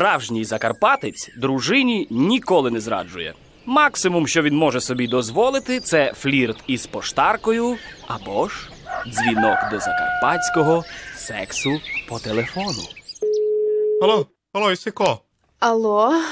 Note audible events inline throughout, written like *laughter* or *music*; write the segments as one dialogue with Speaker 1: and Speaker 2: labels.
Speaker 1: Справжній закарпатець дружині ніколи не зраджує. Максимум, що він може собі дозволити, це флірт із поштаркою або ж дзвінок до закарпатського сексу по телефону.
Speaker 2: Алло, алло, Ісико.
Speaker 3: Алло,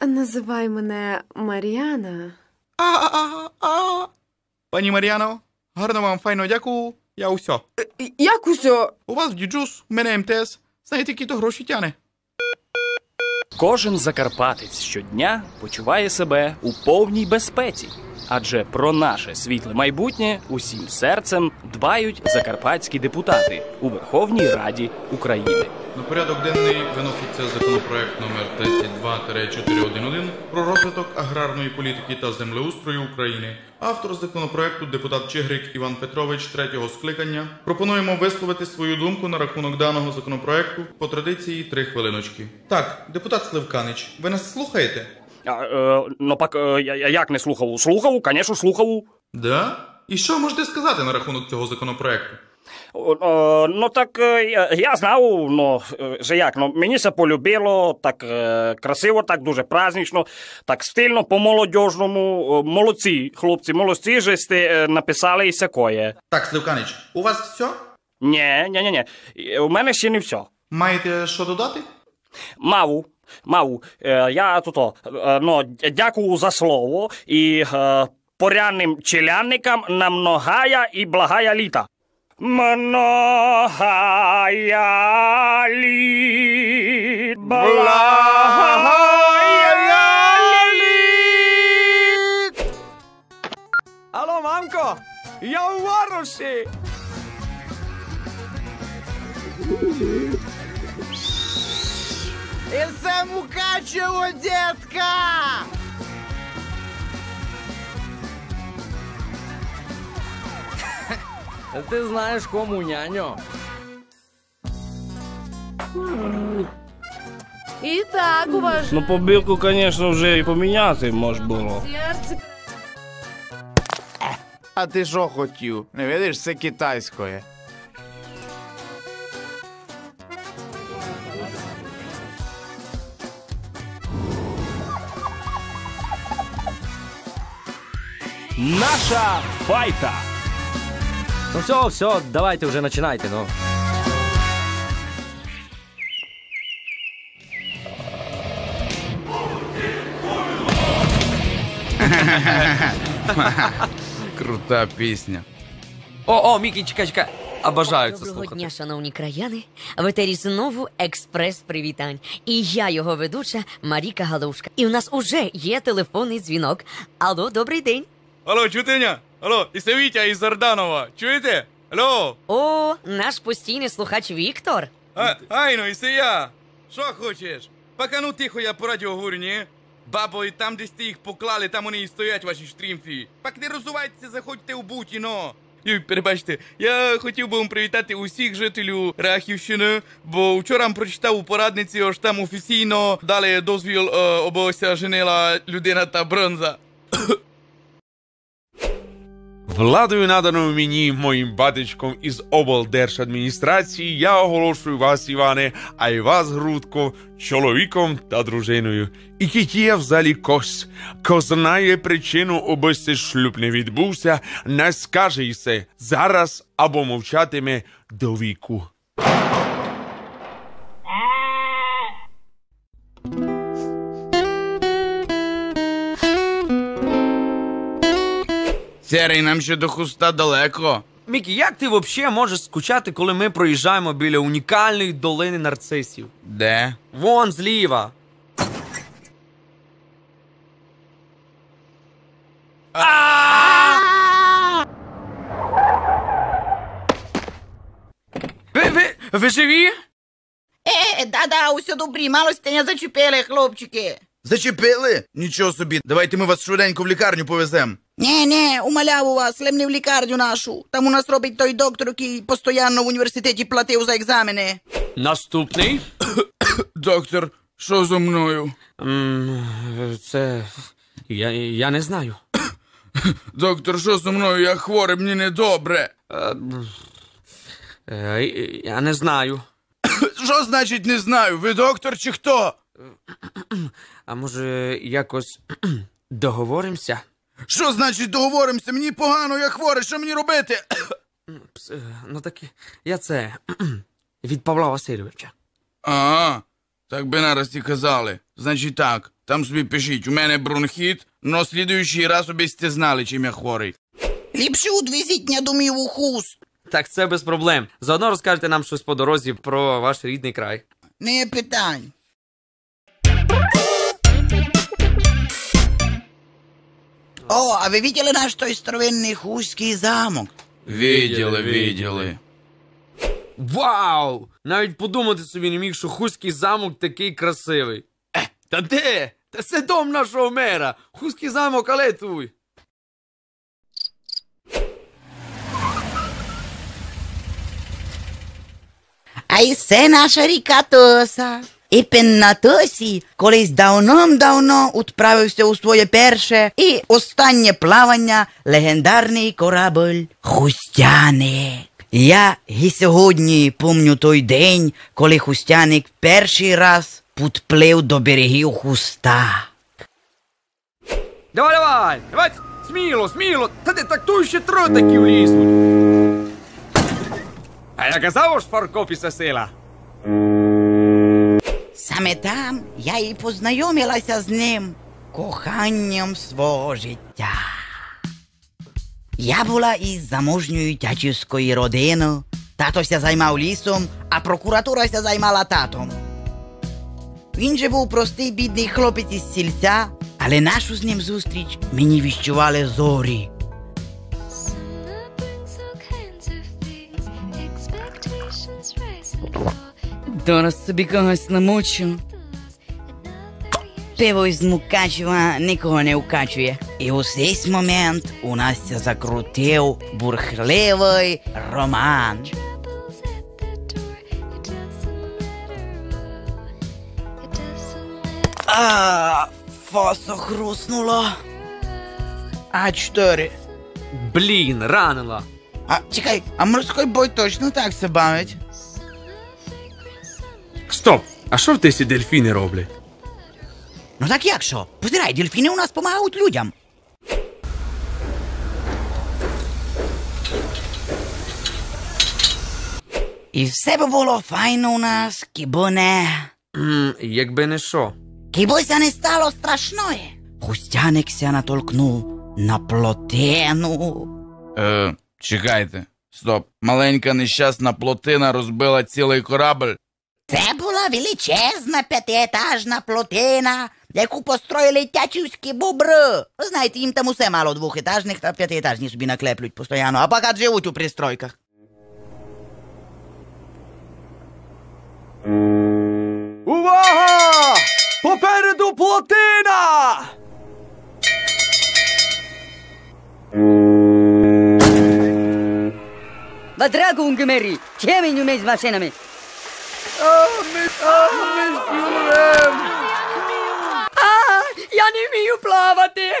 Speaker 3: називай мене Мар'яна.
Speaker 2: А, а, а, а. Пані Мар'яно, гарно вам файно дякую. Я усьо.
Speaker 3: Як усьо?
Speaker 2: У вас діджус, у мене МТС. Знаєте, які то гроші тяне.
Speaker 1: Кожен закарпатець щодня почуває себе у повній безпеці, адже про наше світле майбутнє усім серцем дбають закарпатські депутати у Верховній Раді України.
Speaker 2: На порядок денний виноситься законопроект номер 32-411 про розвиток аграрної політики та землеустрою України. Автор законопроекту депутат Чигрик Іван Петрович третього скликання. Пропонуємо висловити свою думку на рахунок даного законопроекту по традиції три хвилиночки. Так, депутат Сливканич, ви нас слухаєте?
Speaker 1: А, е, ну пак, е, я- як не слухав? Слухав, звісно, слухав.
Speaker 2: Да? І що можете сказати на рахунок цього законопроекту?
Speaker 1: О, ну так е, я, знав, ну, е, що як, ну, мені це полюбило, так е, красиво, так дуже празднично, так стильно, по-молодіжному. Е, Молодці, хлопці, молодці, що сте е, написали і сякоє.
Speaker 2: Так, Сливканич, у вас все?
Speaker 1: Ні, ні, ні, ні. Е, У мене ще не все.
Speaker 2: Маєте що додати?
Speaker 1: Маву, маву, е, я тут, е, ну, дякую за слово і е, поряним челянникам на многая і благая літа. Многая літ, благая літ.
Speaker 4: Алло, мамко! Я у Варуші!
Speaker 5: І це Мукачево, дітка! *laughs*
Speaker 4: Ти знаєш кому, няньо?
Speaker 3: І так уважно.
Speaker 1: Ну, побілку, звісно, вже і поміняти можна було.
Speaker 5: А ти що хотів? Не видиш, це китайською.
Speaker 1: Наша файта.
Speaker 4: Ну все, все, давайте вже починайте, ну. *laughs*
Speaker 5: Крута пісня.
Speaker 4: О, о, Мікі, чекай, чекай. Обожаю це
Speaker 6: Доброго
Speaker 4: слухати.
Speaker 6: дня, шановні краяни. В етері знову експрес привітань. І я його ведуча Маріка Галушка. І у нас уже є телефонний дзвінок. Алло, добрий день.
Speaker 7: Алло, чутиня? Алло, і це Вітя із Зарданова. Чуєте? Алло,
Speaker 6: О, наш постійний слухач Віктор.
Speaker 7: а, айно, і це я. Що хочеш? Пока ну тихо, я по радіо говорю, ні? Бабо, і там, десь ти їх поклали, там вони і стоять, ваші штрімфі. Пак не розувайтеся, заходьте у буті, но. Юй, перебачте, я хотів би вам привітати усіх жителів Рахівщини, бо вчора прочитав у порадниці, аж там офіційно дали дозвіл, е, обося женила людина та бронза.
Speaker 8: Владою, наданою мені моїм батечком із облдержадміністрації, я оголошую вас, Іване, а й вас, Грудко, чоловіком та дружиною. І кітє взагалі кось, ко знає причину, аби шлюб не відбувся, не скаже й се зараз або мовчатиме до віку.
Speaker 5: Серий, нам ще до хуста далеко.
Speaker 4: Мікі, як ти взагалі можеш скучати, коли ми проїжджаємо біля унікальної долини нарцисів?
Speaker 5: Де?
Speaker 4: Вон зліва. Ви, ви, ви живі?
Speaker 9: Е, да-да, усе добрі, малості не зачепили, хлопчики.
Speaker 5: Зачепили? Нічого собі, давайте ми вас швиденько в лікарню повеземо.
Speaker 9: Не, не, умоляв у вас, лем в лікарню нашу. Там у нас робить той доктор, який постійно в університеті платив за екзамени.
Speaker 4: Наступний. *coughs*
Speaker 5: Доктор, що зо мною?
Speaker 4: М, Це. Я, я не знаю. *coughs*
Speaker 5: Доктор, що зо мною? Я хворий, мені недобре.
Speaker 4: Е, е, Я не знаю. *coughs*
Speaker 5: Що значить не знаю? Ви доктор чи хто?
Speaker 4: А може, якось договоримося?
Speaker 5: Що значить договоримося? Мені погано, я хворий, що мені робити? *coughs*
Speaker 4: Пс, Ну так я це *coughs* від Павла Васильовича.
Speaker 5: Ага, так би нараз і казали. Значить так, там собі пишіть, у мене бронхіт, но слідуючий раз сте знали, чим я хворий.
Speaker 9: Ліпше удвізіть мені домів у хуст.
Speaker 4: Так це без проблем. Заодно розкажете нам щось по дорозі про ваш рідний край.
Speaker 9: Не питань. О, а ви видели наш той старовинний хуський замок?
Speaker 5: Виділи, виділи.
Speaker 4: Вау! Навіть подумати собі не міг, що Хуський замок такий красивий. Е, та де? Та це дом нашого мера. Хуський замок, але туй.
Speaker 9: А і це наша ріка Тоса. І пен на Тосі колись давном-давно відправився у своє перше і останнє плавання легендарний корабль Хустяник. Я і сьогодні помню той день, коли Хустяник перший раз підплив до берегів Хуста.
Speaker 4: Давай, давай! Давай! Сміло, сміло! Та де так тут ще троє такі влізнуть. А я казав ж фаркопіса сила.
Speaker 9: Саме там я і познайомилася з ним коханням свого життя. Я була із заможньої тячівської родини. Тато ся займав лісом, а прокуратура ся займала татом. Він же був простий бідний хлопець із сільця, але нашу з ним зустріч мені віщували зорі. Зараз собі когось намучу. Пиво із Мукачева нікого не укачує. І у цей момент у нас закрутив бурхливий роман. А, фасо хруснуло. А чотири.
Speaker 4: Блін, ранила.
Speaker 9: А чекай, а морський бой точно так се бавить?
Speaker 8: Стоп! А що в тесі дельфіни роблять?
Speaker 9: Ну так як що? Позирай, дельфіни у нас допомагають людям. І все би було файно у нас, кібо не.
Speaker 4: М, Якби не що.
Speaker 9: Кібося не стало страшное. Хустяник ся натолкнув на плотину.
Speaker 5: Е, чекайте. Стоп. Маленька нещасна плотина розбила цілий корабль.
Speaker 9: Це була величезна п'ятиетажна плотина, яку построїли тячівські бобри. Ви знаєте, їм там усе мало двохетажних та п'ятиетажні собі наклеплють постійно, а поки живуть у пристройках.
Speaker 4: Увага! Попереду плотина!
Speaker 10: Unge Mary, чем не умеешь с машинами? А, я не вмію плавати.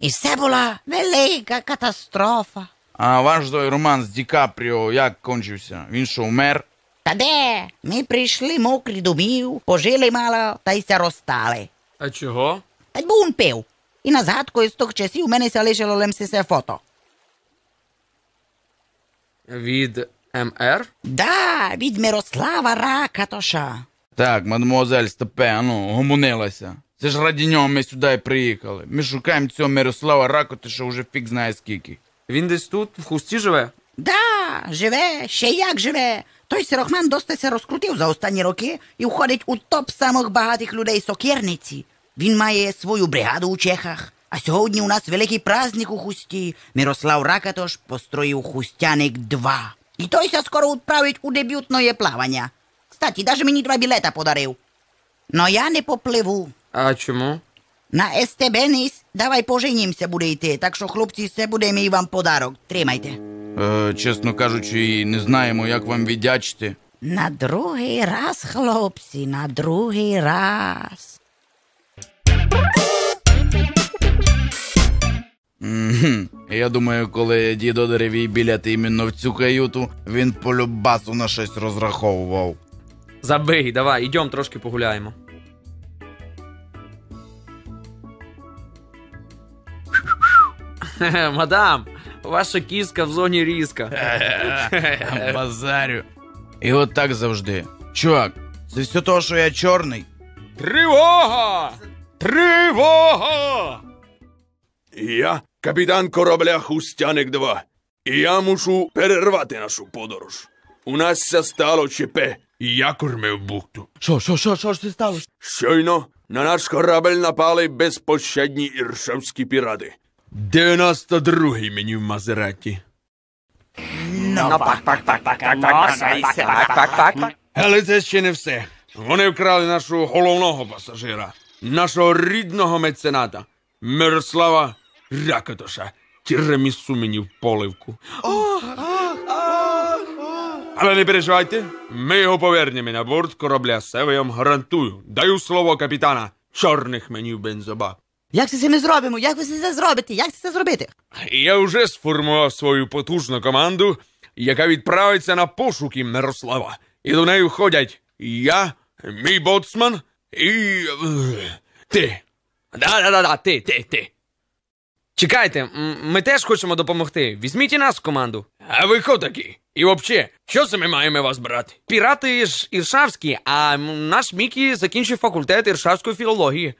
Speaker 9: І це була велика катастрофа.
Speaker 5: А ваш той роман з Ді Капріо як кончився? Він що, умер?
Speaker 9: Та де? Ми прийшли мокрі домів, пожили мало та й ся розстали.
Speaker 4: А чого?
Speaker 9: Та й був он пив. І на згадку із тих часів у мене ся лишило лемсисе фото.
Speaker 4: Від МР?
Speaker 9: Да, від Мирослава Ракатоша.
Speaker 5: Так, мадемуазель Степе, а ну, гомонилася. Це ж раді нього ми сюди і приїхали. Ми шукаємо цього Мирослава Ракотиша вже фік знає скільки.
Speaker 4: Він десь тут, в хусті живе?
Speaker 9: Да, живе, ще як живе. Той сирохман достатися розкрутив за останні роки і входить у топ самих багатих людей сокірниці. Він має свою бригаду у Чехах. А сьогодні у нас великий праздник у хусті. Мирослав Ракатош построїв Хустяник 2. І той ся скоро відправить у дебютне плавання. Кстати, даже мені два білета подарив. Но я не попливу.
Speaker 4: А чому?
Speaker 9: На СТБ низ, давай поженімся буде йти, так що хлопці, це буде мій вам подарок. Тримайте.
Speaker 5: Е, чесно кажучи, не знаємо, як вам віддячити.
Speaker 9: На другий раз, хлопці, на другий раз.
Speaker 5: Mm -hmm. Я думаю, коли дідо деревій біляти іменно в цю каюту, він по любасу на щось розраховував.
Speaker 4: Забий, давай, ідем трошки погуляємо. Мадам, ваша кіска в зоні різка.
Speaker 5: Базарю. І от так завжди. Чувак, це все то, що я чорний.
Speaker 8: Тривога! Тривога! Я капітан корабля Хустяник 2. І я мушу перервати нашу подорож. У нас ся стало ЧП. і Я кормив бухту.
Speaker 5: Що, що, що, що ж це сталося?
Speaker 8: Щойно на наш корабель напали безпощадні іршавські пірати. 92-й мені в Мазераті. Але це ще не все. Вони вкрали нашого головного пасажира, нашого рідного мецената Мирослава Ракотоша. Тірамісу мені в поливку. Але не переживайте, ми його повернемо на борт корабля, це я вам гарантую. Даю слово капітана чорних мені в бензобак.
Speaker 9: Як це ми зробимо? Як ви це зробите? Як це зробити?
Speaker 8: Я вже сформував свою потужну команду, яка відправиться на пошуки Мирослава. І до неї входять я, мій боцман і. е, ти.
Speaker 4: Да-да-да, ти, ти, ти. Чекайте, ми теж хочемо допомогти. Візьміть і нас в команду.
Speaker 8: А ви хто такі? І взагалі, що це ми маємо вас брати?
Speaker 4: Пірати ж іршавські, а наш Мікі закінчив факультет іршавської філології.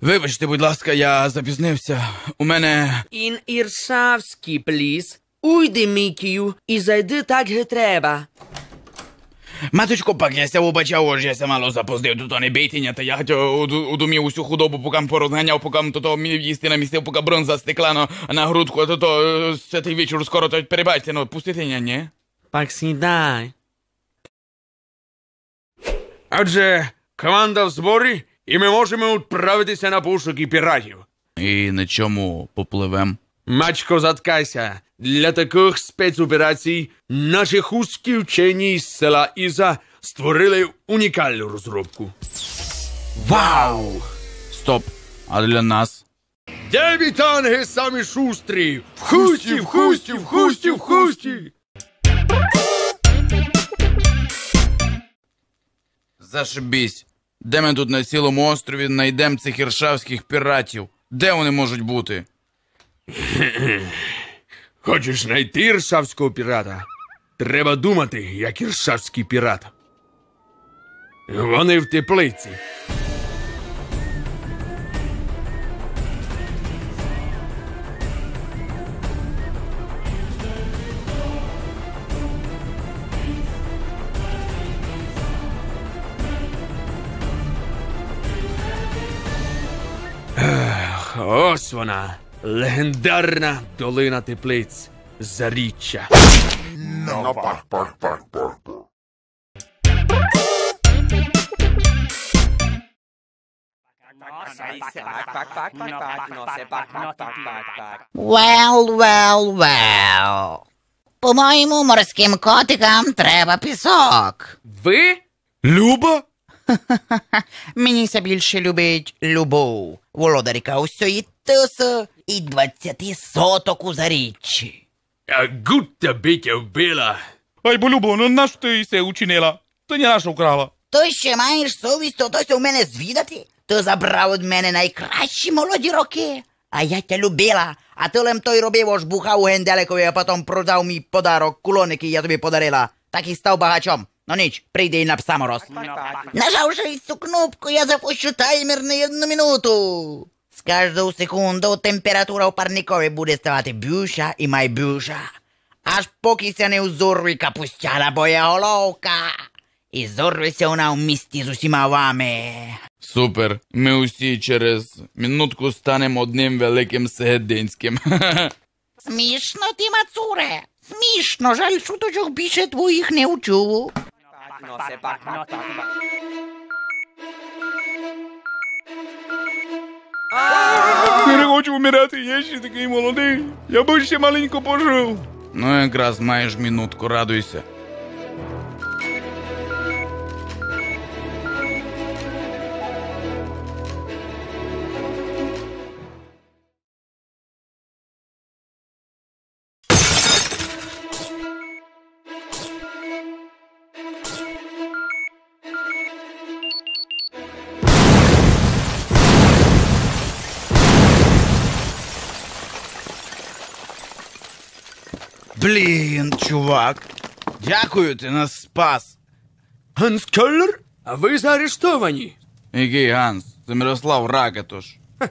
Speaker 5: Вибачте, будь ласка, я запізнився. У мене.
Speaker 4: Ін іршавський, пліс. Уйди, Мікію, і зайди так, як треба.
Speaker 5: Маточко, пак, я ся вибачав, ож я ся мало запоздив, то то не бейтіння, та я хотів удумів усю худобу, поки порозганяв, поки то то мені їсти намістив, поки бронза стекла на, на грудку, а то то це той вечір скоро, то перебачте, ну, пустите, ня, ні?
Speaker 4: Пак сідай.
Speaker 8: Адже команда в зборі, і ми можемо відправитися на пошуки піратів.
Speaker 5: І на чому попливем?
Speaker 8: Мачко, заткайся. Для таких спецоперацій наші хусткі вчені з села Іза створили унікальну розробку.
Speaker 5: Вау! Стоп, а для нас?
Speaker 8: Де вітанги самі шустрі? В хусті, в хусті, в хусті, в хусті.
Speaker 5: Зашибісь. Де ми тут на цілому острові знайдемо цих іршавських піратів? Де вони можуть бути? *laughs*
Speaker 8: Хочеш знайти іршавського пірата? Треба думати, як іршавський пірат. Вони в теплиці. Ось вона, легендарна долина теплиць. Заріччя.
Speaker 9: Well, well, well. По-моєму, морським котикам треба пісок.
Speaker 4: Ви?
Speaker 8: Люба? *laughs*
Speaker 9: Мені ся більше любить любов, володаріка усьої тиси і двадцяти соток у заріччі.
Speaker 8: А гутта битя вбила.
Speaker 7: Ай, бо Любо, ну на що ти це учинила? То не наша украла.
Speaker 9: Ти ще маєш совість тотось у мене звідати? Ти забрав від мене найкращі молоді роки. А я тя любила, а ти лем той робив ож бухав у генделикові, а потім продав мій подарок, кулоники я тобі подарила. Так і став багачом. Ну ніч, прийди і на самороз. Нажавши цю кнопку, я запущу таймер на одну минуту. З кожну секунду температура у парникові буде ставати більша і майбільша. Аж поки ся не узорве капустяна боєголовка. І зорветься вона в місті з усіма вами.
Speaker 5: Супер. Ми усі через минутку станемо одним великим сегединським. *laughs*
Speaker 9: Смішно ти, Мацуре. Смішно, жаль, шуточок більше твоїх не учув.
Speaker 7: Хочу вмирати, я ще такий молодий. Я би маленько пожив.
Speaker 5: ну, якраз маєш минутку, радуйся. Блін, чувак. Дякую, ти нас спас.
Speaker 4: Ганс Келлер? А ви заарештовані.
Speaker 5: Який Ганс? Це Мирослав Ракатош. *laughs*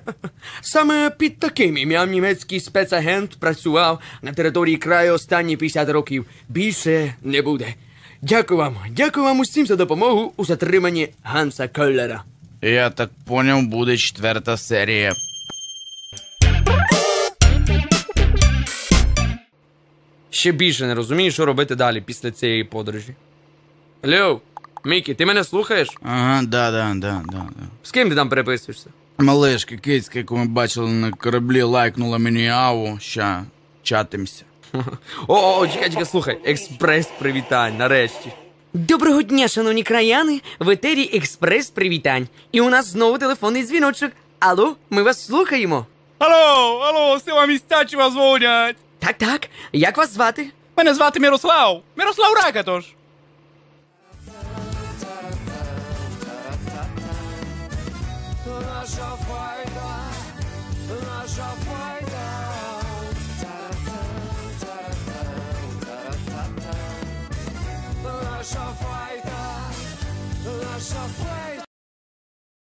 Speaker 4: Саме під таким ім'ям німецький спецагент працював на території краю останні 50 років. Більше не буде. Дякую вам, дякую вам усім за допомогу у затриманні Ганса Келлера.
Speaker 5: Я так поняв, буде четверта серія.
Speaker 4: Ще більше не розумію, що робити далі після цієї подорожі. Алло, Мікі, ти мене слухаєш?
Speaker 5: Ага, да, да, да, да, да.
Speaker 4: З ким ти там переписуєшся?
Speaker 5: Малешка кицька, яку ми бачили на кораблі, лайкнула мені аву. Ща, чатимся. *laughs*
Speaker 4: О, о, чекай, чекай, слухай, експрес привітань, нарешті.
Speaker 10: Доброго дня, шановні краяни. В етері експрес привітань. І у нас знову телефонний дзвіночок. Алло, ми вас слухаємо.
Speaker 11: Алло, алло, з цього місця вас дзвонять.
Speaker 10: Так, так. Як вас звати?
Speaker 11: Мене звати Мирослав. Мирослав Ракатош.
Speaker 12: Наша файда, наша файда.